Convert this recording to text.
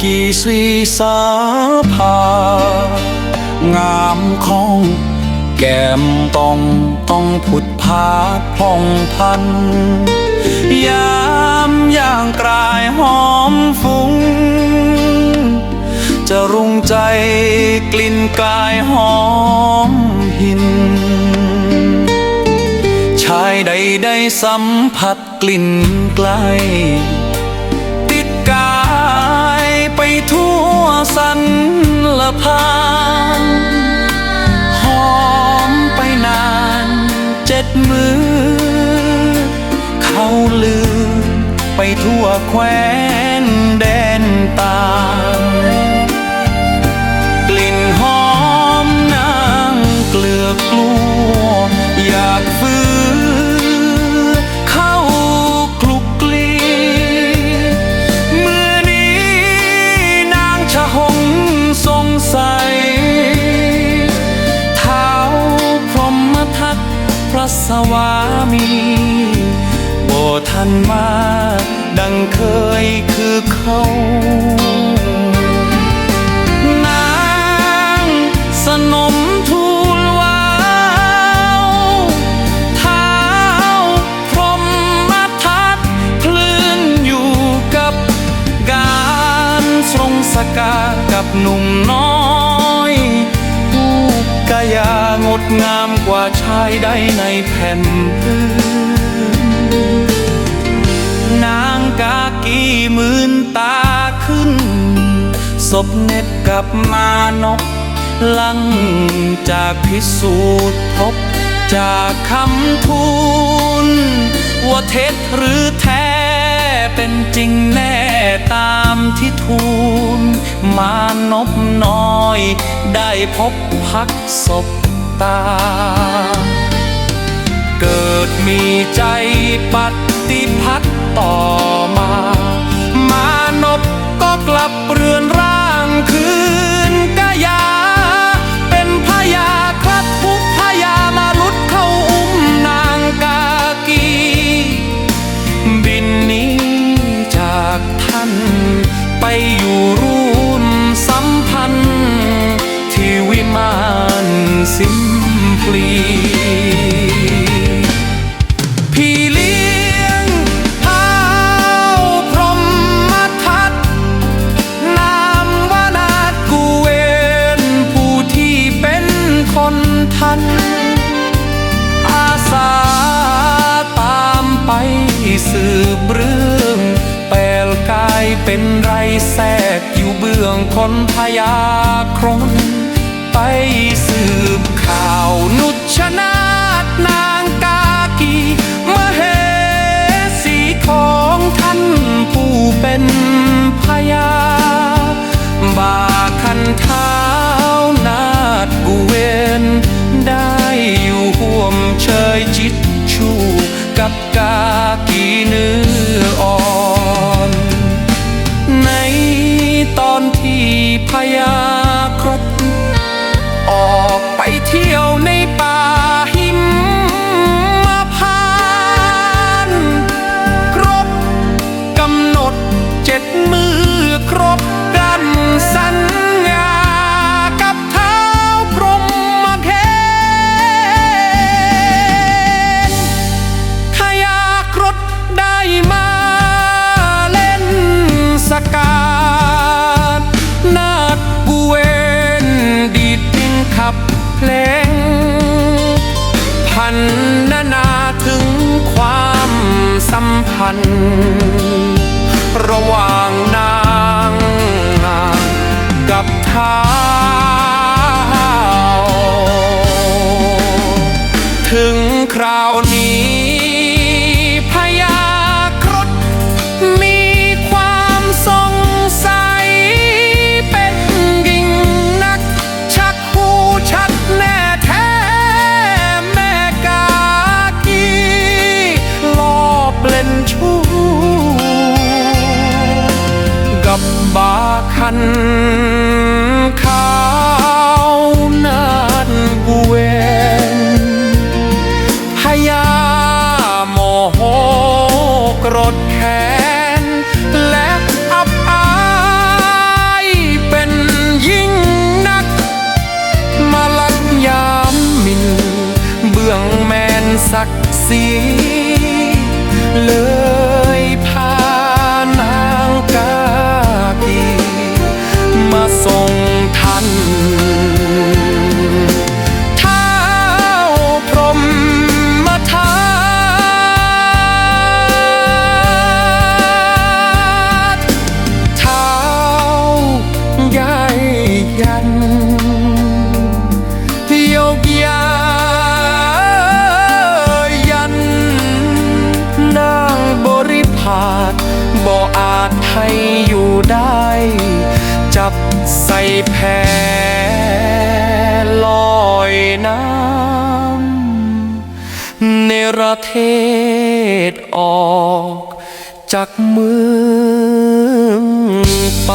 กีสีสาผางามของแก้มต้องต้องผุดพาดพองพัน ยามย่างกลายหอมฟุ้ง จะรุงใจกลิ่นกายหอมหิน ชายใดได้สัมผัสกลิ่นไกล พางหอมไปนานเจ็ดมือ เขาลืมไปทั่วแคว้นแดนตาันมา ดังเคยคือเขานางสนมทูลวาวเท้าพรหมทัตคลื่นอยู่กับการทรงสการกับหนุ่มน้อยผู้กายางดงามกว่าชายใดในแผ่นพื้น กากีหมื่นตาขึ้น ศพเน็บกับมานก ลังจากพิสูจน์พบจากคำทูลว่าเท็จหรือแท้เป็นจริงแน่ตามที่ทูล มานพน้อย ได้พบพักศพตา เกิดมีใจปฏิพัตต่อ ก็ น อาสาตามไปสืบเรื่องแปลกายเป็นไรแทรกอยู่เบื้องคนพยาครน ไปสืบข่าวนุชนา มเชยจิตชูกับกากีเนื้ออ่อน ในตอนที่พยา ฉัน ศักดิ์ศรีเลย บ่อาจให้อยู่ได้ จับใส่แพลอยน้ำเนระเทศออกจากเมืองไป